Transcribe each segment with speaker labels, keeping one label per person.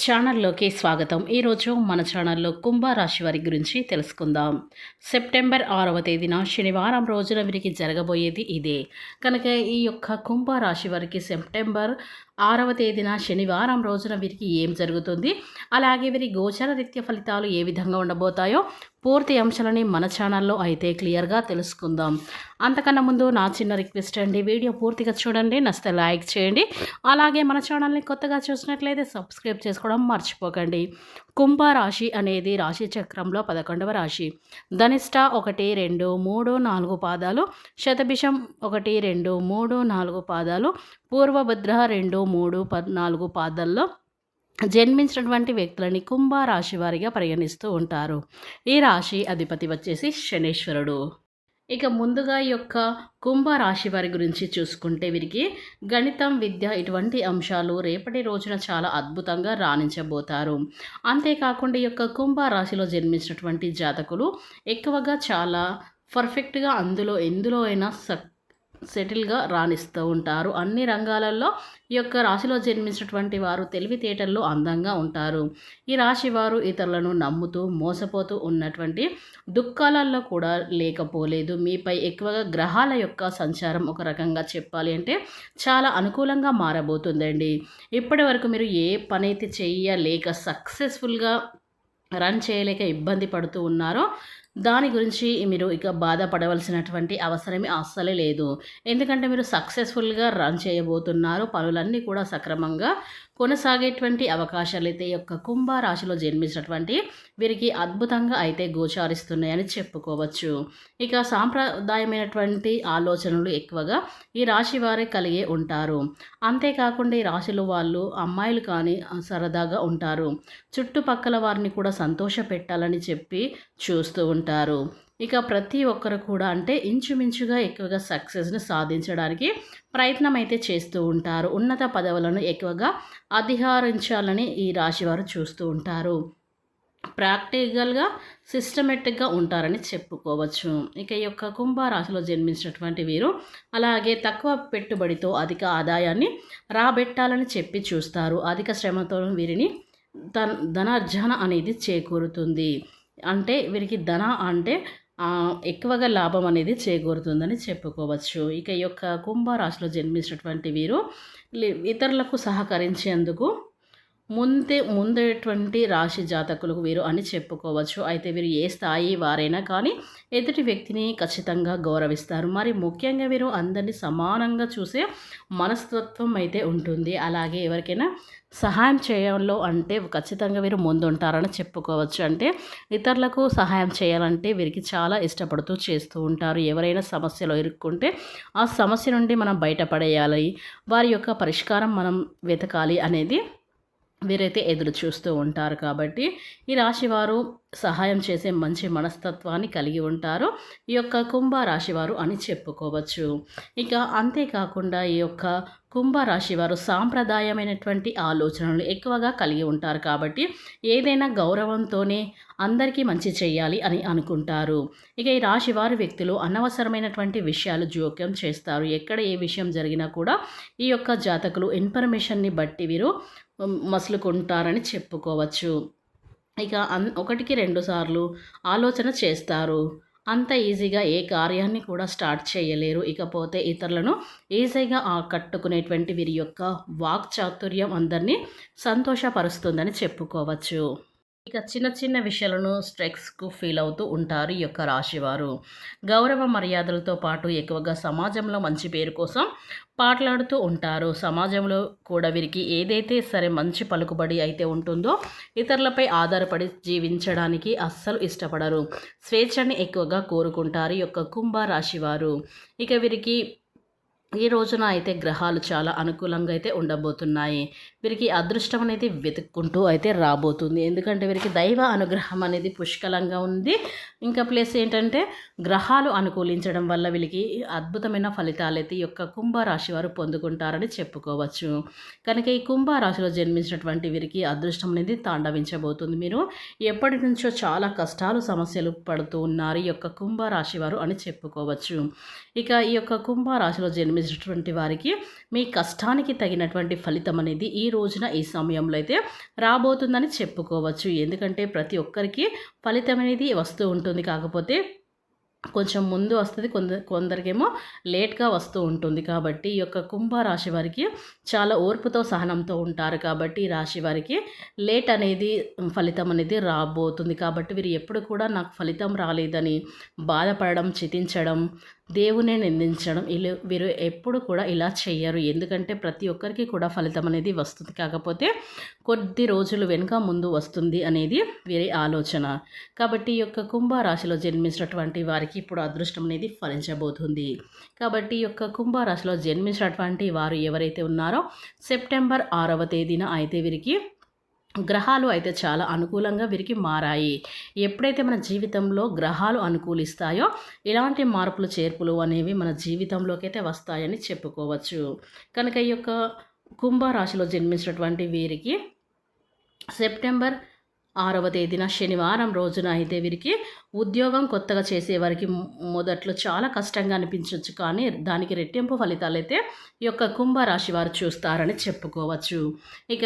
Speaker 1: ఛానల్లోకి స్వాగతం. ఈరోజు మన ఛానల్లో కుంభరాశి వారి గురించి తెలుసుకుందాం. సెప్టెంబర్ ఆరవ తేదీన శనివారం రోజున వీరికి జరగబోయేది ఇదే. కనుక ఈ యొక్క కుంభరాశి వారికి సెప్టెంబర్ ఆరవ తేదీన శనివారం రోజున వీరికి ఏం జరుగుతుంది? అలాగే వీరి గోచర రీత్య ఫలితాలు ఏ విధంగా ఉండబోతాయో పూర్తి అంశాలని మన ఛానల్లో అయితే క్లియర్గా తెలుసుకుందాం. అంతకన్నా ముందు నా చిన్న రిక్వెస్ట్ అండి వీడియో పూర్తిగా చూడండి నచ్చితే లైక్ చేయండి. అలాగే మన ఛానల్ని కొత్తగా చూసినట్లయితే సబ్స్క్రైబ్ చేసుకోవడం మర్చిపోకండి. కుంభరాశి అనేది రాశి చక్రంలో పదకొండవ రాశి. ధనిష్ట ఒకటి రెండు మూడు నాలుగు పాదాలు శతభిషం ఒకటి రెండు మూడు నాలుగు పాదాలు పూర్వభద్ర రెండు మూడు పద్నాలుగు పాదాల్లో జన్మించినటువంటి వ్యక్తులని కుంభ రాశి వారిగా పరిగణిస్తూ ఉంటారు. ఈ రాశి అధిపతి వచ్చేసి శనేశ్వరుడు. ఇక ముందుగా ఈ యొక్క కుంభ రాశి వారి గురించి చూసుకుంటే వీరికి గణితం విద్య ఇటువంటి అంశాలు రేపటి రోజున చాలా అద్భుతంగా రాణించబోతారు. అంతేకాకుండా ఈ యొక్క కుంభ రాశిలో జన్మించినటువంటి జాతకులు ఎక్కువగా చాలా పర్ఫెక్ట్గా అందులో ఎందులో అయినా సక్ సెటిల్గా రాణిస్తూ ఉంటారు. అన్ని రంగాలలో ఈ యొక్క రాశిలో జన్మించినటువంటి వారు తెలివితేటల్లో అందంగా ఉంటారు. ఈ రాశి వారు ఇతరులను నమ్ముతూ మోసపోతూ ఉన్నటువంటి దుఃఖాలలో కూడా లేకపోలేదు. మీపై ఎక్కువగా గ్రహాల యొక్క సంచారం ఒక రకంగా చెప్పాలి అంటే చాలా అనుకూలంగా మారబోతుందండి. ఇప్పటి వరకు మీరు ఏ పనైతే చేయలేక సక్సెస్ఫుల్గా రన్ చేయలేక ఇబ్బంది పడుతూ ఉన్నారో దాని గురించి మీరు ఇక బాధపడవలసినటువంటి అవసరమే అస్సలే లేదు. ఎందుకంటే మీరు సక్సెస్ఫుల్గా రన్ చేయబోతున్నారు. పనులన్నీ కూడా సక్రమంగా కొనసాగేటువంటి అవకాశాలు అయితే ఈ యొక్క కుంభ రాశిలో జన్మించినటువంటి వీరికి అద్భుతంగా అయితే గోచారిస్తున్నాయని చెప్పుకోవచ్చు. ఇక సాంప్రదాయమైనటువంటి ఆలోచనలు ఎక్కువగా ఈ రాశి వారే కలిగి ఉంటారు. అంతేకాకుండా ఈ రాశిలో వాళ్ళు అమ్మాయిలు కానీ సరదాగా ఉంటారు. చుట్టుపక్కల వారిని కూడా సంతోష పెట్టాలని చెప్పి చూస్తూ ఉంటారు. ఇక ప్రతి ఒక్కరు కూడా అంటే ఇంచుమించుగా ఎక్కువగా సక్సెస్ని సాధించడానికి ప్రయత్నం అయితే చేస్తూ ఉంటారు. ఉన్నత పదవులను ఎక్కువగా అధిహారించాలని ఈ రాశివారు చూస్తూ ఉంటారు. ప్రాక్టికల్గా సిస్టమేటిక్గా ఉంటారని చెప్పుకోవచ్చు. ఇక ఈ యొక్క కుంభరాశిలో జన్మించినటువంటి వీరు అలాగే తక్కువ పెట్టుబడితో అధిక ఆదాయాన్ని రాబెట్టాలని చెప్పి చూస్తారు. అధిక శ్రమతో వీరిని ధన ధనార్జన అనేది చేకూరుతుంది. అంటే వీరికి ధన అంటే ఎక్కువగా లాభం అనేది చేకూరుతుందని చెప్పుకోవచ్చు. ఇక ఈ యొక్క కుంభరాశిలో జన్మించినటువంటి వీరు ఇతరులకు సహకరించేందుకు ముందే ముందేటువంటి రాశి జాతకులకు వీరు అని చెప్పుకోవచ్చు. అయితే వీరు ఏ స్థాయి వారైనా కానీ ఎదుటి వ్యక్తిని ఖచ్చితంగా గౌరవిస్తారు. మరి ముఖ్యంగా వీరు అందరినీ సమానంగా చూసే మనస్తత్వం అయితే ఉంటుంది. అలాగే ఎవరికైనా సహాయం చేయడంలో అంటే ఖచ్చితంగా వీరు ముందుంటారని చెప్పుకోవచ్చు. అంటే ఇతరులకు సహాయం చేయాలంటే వీరికి చాలా ఇష్టపడుతూ చేస్తూ ఉంటారు. ఎవరైనా సమస్యలో ఇరుక్కుంటే ఆ సమస్య నుండి మనం బయటపడేయాలి. వారి యొక్క పరిష్కారం మనం వెతకాలి అనేది వీరైతే ఎదురు చూస్తూ ఉంటారు కాబట్టి ఈ రాశివారు సహాయం చేసే మంచి మనస్తత్వాన్ని కలిగి ఉంటారు. ఈ యొక్క కుంభ రాశివారు అని చెప్పుకోవచ్చు. ఇక అంతేకాకుండా ఈ యొక్క కుంభ వారు సాంప్రదాయమైనటువంటి ఆలోచనలు ఎక్కువగా కలిగి ఉంటారు కాబట్టి ఏదైనా గౌరవంతోనే అందరికీ మంచి చేయాలి అని అనుకుంటారు. ఇక ఈ రాశివారి వ్యక్తులు అనవసరమైనటువంటి విషయాలు జోక్యం చేస్తారు. ఎక్కడ ఏ విషయం జరిగినా కూడా ఈ యొక్క జాతకులు ఇన్ఫర్మేషన్ని బట్టి వీరు మసులుకుంటారని చెప్పుకోవచ్చు. ఇక అన్ ఒకటికి రెండు సార్లు ఆలోచన చేస్తారు. అంత ఈజీగా ఏ కార్యాన్ని కూడా స్టార్ట్ చేయలేరు. ఇకపోతే ఇతరులను ఈజీగా ఆకట్టుకునేటువంటి వీరి యొక్క వాక్ చాతుర్యం అందరినీ సంతోషపరుస్తుందని చెప్పుకోవచ్చు. ఇక చిన్న చిన్న విషయాలను స్ట్రెక్స్కు ఫీల్ అవుతూ ఉంటారు ఈ యొక్క రాశివారు. గౌరవ మర్యాదలతో పాటు ఎక్కువగా సమాజంలో మంచి పేరు కోసం పాటలాడుతూ ఉంటారు. సమాజంలో కూడా వీరికి ఏదైతే సరే మంచి పలుకుబడి అయితే ఉంటుందో ఇతరులపై ఆధారపడి జీవించడానికి అస్సలు ఇష్టపడరు. స్వేచ్ఛని ఎక్కువగా కోరుకుంటారు ఈ యొక్క కుంభ రాశివారు. ఇక వీరికి ఈ రోజున అయితే గ్రహాలు చాలా అనుకూలంగా అయితే ఉండబోతున్నాయి. వీరికి అదృష్టం అనేది వెతుక్కుంటూ అయితే రాబోతుంది. ఎందుకంటే వీరికి దైవ అనుగ్రహం అనేది పుష్కలంగా ఉంది. ఇంకా ప్లస్ ఏంటంటే గ్రహాలు అనుకూలించడం వల్ల వీళ్ళకి అద్భుతమైన ఫలితాలు అయితే ఈ యొక్క కుంభరాశి వారు పొందుకుంటారని చెప్పుకోవచ్చు. కనుక ఈ కుంభరాశిలో జన్మించినటువంటి వీరికి అదృష్టం అనేది తాండవించబోతుంది. మీరు ఎప్పటి నుంచో చాలా కష్టాలు సమస్యలు పడుతూ ఉన్నారు ఈ యొక్క కుంభరాశి వారు అని చెప్పుకోవచ్చు. ఇక ఈ యొక్క కుంభరాశిలో జన్మించినటువంటి వారికి మీ కష్టానికి తగినటువంటి ఫలితం అనేది ఈ రోజున ఈ సమయంలో అయితే రాబోతుందని చెప్పుకోవచ్చు. ఎందుకంటే ప్రతి ఒక్కరికి ఫలితం అనేది వస్తూ ఉంటుంది. కాకపోతే కొంచెం ముందు వస్తుంది కొందరు కొందరికేమో లేట్గా వస్తూ ఉంటుంది. కాబట్టి ఈ యొక్క కుంభ రాశి వారికి చాలా ఓర్పుతో సహనంతో ఉంటారు. కాబట్టి ఈ రాశి వారికి లేట్ అనేది ఫలితం అనేది రాబోతుంది. కాబట్టి వీరు ఎప్పుడు కూడా నాకు ఫలితం రాలేదని బాధపడడం చితించడం దేవునే నిందించడం. ఇలా వీరు ఎప్పుడు కూడా ఇలా చెయ్యరు. ఎందుకంటే ప్రతి ఒక్కరికి కూడా ఫలితం అనేది వస్తుంది. కాకపోతే కొద్ది రోజులు వెనుక ముందు వస్తుంది అనేది వీరి ఆలోచన. కాబట్టి ఈ యొక్క కుంభరాశిలో జన్మించినటువంటి వారికి ఇప్పుడు అదృష్టం అనేది ఫలించబోతుంది. కాబట్టి ఈ యొక్క కుంభరాశిలో జన్మించినటువంటి వారు ఎవరైతే ఉన్నారో సెప్టెంబర్ ఆరవ తేదీన అయితే వీరికి గ్రహాలు అయితే చాలా అనుకూలంగా వీరికి మారాయి. ఎప్పుడైతే మన జీవితంలో గ్రహాలు అనుకూలిస్తాయో ఇలాంటి మార్పులు చేర్పులు అనేవి మన జీవితంలోకి అయితే వస్తాయని చెప్పుకోవచ్చు. కనుక ఈ యొక్క కుంభరాశిలో జన్మించినటువంటి వీరికి సెప్టెంబర్ ఆరవ తేదీన శనివారం రోజున అయితే వీరికి ఉద్యోగం కొత్తగా చేసే వారికి మొదట్లో చాలా కష్టంగా అనిపించవచ్చు కానీ దానికి రెట్టింపు ఫలితాలు అయితే ఈ యొక్క కుంభరాశి వారు చూస్తారని చెప్పుకోవచ్చు. ఇక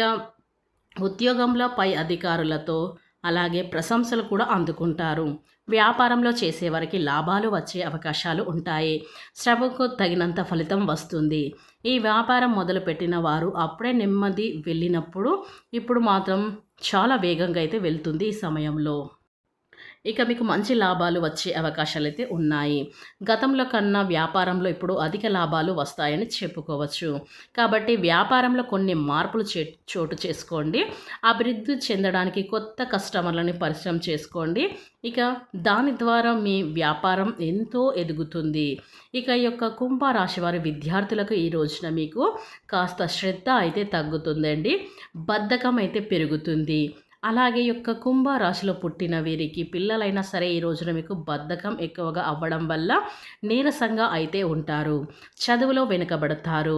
Speaker 1: ఉద్యోగంలో పై అధికారులతో అలాగే ప్రశంసలు కూడా అందుకుంటారు. వ్యాపారంలో చేసేవారికి లాభాలు వచ్చే అవకాశాలు ఉంటాయి. శ్రమకు తగినంత ఫలితం వస్తుంది. ఈ వ్యాపారం మొదలుపెట్టిన వారు అప్పుడే నెమ్మది వెళ్ళినప్పుడు ఇప్పుడు మాత్రం చాలా వేగంగా అయితే వెళ్తుంది ఈ సమయంలో. ఇక మీకు మంచి లాభాలు వచ్చే అవకాశాలు అయితే ఉన్నాయి. గతంలో కన్నా వ్యాపారంలో ఇప్పుడు అధిక లాభాలు వస్తాయని చెప్పుకోవచ్చు. కాబట్టి వ్యాపారంలో కొన్ని మార్పులు చే చోటు చేసుకోండి. అభివృద్ధి చెందడానికి కొత్త కస్టమర్లని పరిచయం చేసుకోండి. ఇక దాని ద్వారా మీ వ్యాపారం ఎంతో ఎదుగుతుంది. ఇక ఈ యొక్క కుంభరాశి వారి విద్యార్థులకు ఈ రోజున మీకు కాస్త శ్రద్ధ అయితే తగ్గుతుందండి. బద్ధకం అయితే పెరుగుతుంది. అలాగే యొక్క కుంభ రాశిలో పుట్టిన వీరికి పిల్లలైనా సరే ఈ రోజున మీకు బద్ధకం ఎక్కువగా అవ్వడం వల్ల నీరసంగా అయితే ఉంటారు. చదువులో వెనుకబడతారు.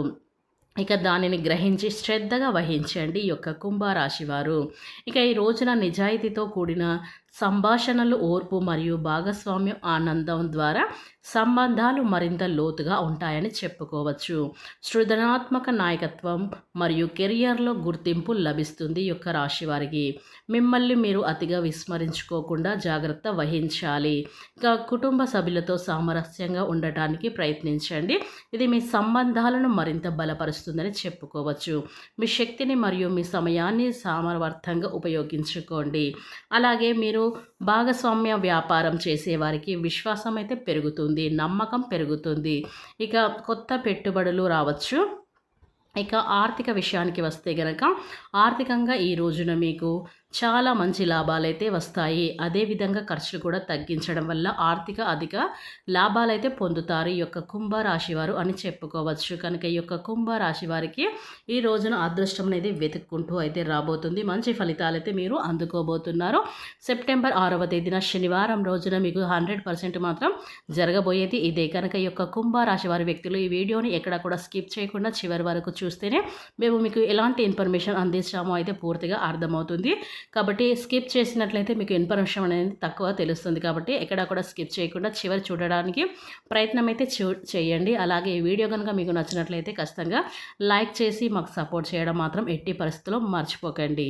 Speaker 1: ఇక దానిని గ్రహించి శ్రద్ధగా వహించండి ఈ యొక్క కుంభరాశి వారు. ఇక ఈ రోజున నిజాయితీతో కూడిన సంభాషణలు ఓర్పు మరియు భాగస్వామ్యం ఆనందం ద్వారా సంబంధాలు మరింత లోతుగా ఉంటాయని చెప్పుకోవచ్చు. సృజనాత్మక నాయకత్వం మరియు కెరియర్లో గుర్తింపు లభిస్తుంది యొక్క రాశి వారికి. మిమ్మల్ని మీరు అతిగా విస్మరించుకోకుండా జాగ్రత్త వహించాలి. ఇక కుటుంబ సభ్యులతో సామరస్యంగా ఉండటానికి ప్రయత్నించండి. ఇది మీ సంబంధాలను మరింత బలపరుస్తుందని చెప్పుకోవచ్చు. మీ శక్తిని మరియు మీ సమయాన్ని సామర్థంగా ఉపయోగించుకోండి. అలాగే మీరు భాగస్వామ్య వ్యాపారం చేసేవారికి విశ్వాసం అయితే పెరుగుతుంది నమ్మకం పెరుగుతుంది. ఇక కొత్త పెట్టుబడులు రావచ్చు. ఇక ఆర్థిక విషయానికి వస్తే గనక ఆర్థికంగా ఈ రోజున మీకు చాలా మంచి లాభాలైతే వస్తాయి. అదేవిధంగా ఖర్చులు కూడా తగ్గించడం వల్ల ఆర్థిక అధిక లాభాలైతే పొందుతారు ఈ యొక్క కుంభరాశి వారు అని చెప్పుకోవచ్చు. కనుక ఈ యొక్క కుంభరాశి వారికి ఈ రోజున అదృష్టం అనేది వెతుక్కుంటూ అయితే రాబోతుంది. మంచి ఫలితాలు అయితే మీరు అందుకోబోతున్నారు. సెప్టెంబర్ ఆరవ తేదీన శనివారం రోజున మీకు హండ్రెడ్ పర్సెంట్ మాత్రం జరగబోయేది ఇదే. కనుక ఈ యొక్క కుంభరాశి వారి వ్యక్తులు ఈ వీడియోని ఎక్కడ కూడా స్కిప్ చేయకుండా చివరి వరకు చూస్తేనే మేము మీకు ఎలాంటి ఇన్ఫర్మేషన్ అందించామో అయితే పూర్తిగా అర్థమవుతుంది. కాబట్టి స్కిప్ చేసినట్లయితే మీకు ఇన్ఫర్మేషన్ అనేది తక్కువ తెలుస్తుంది కాబట్టి ఎక్కడ కూడా స్కిప్ చేయకుండా చివరి చూడడానికి ప్రయత్నం అయితే చేయండి. అలాగే ఈ వీడియో కనుక మీకు నచ్చినట్లయితే ఖచ్చితంగా లైక్ చేసి మాకు సపోర్ట్ చేయడం మాత్రం ఎట్టి పరిస్థితుల్లో మర్చిపోకండి.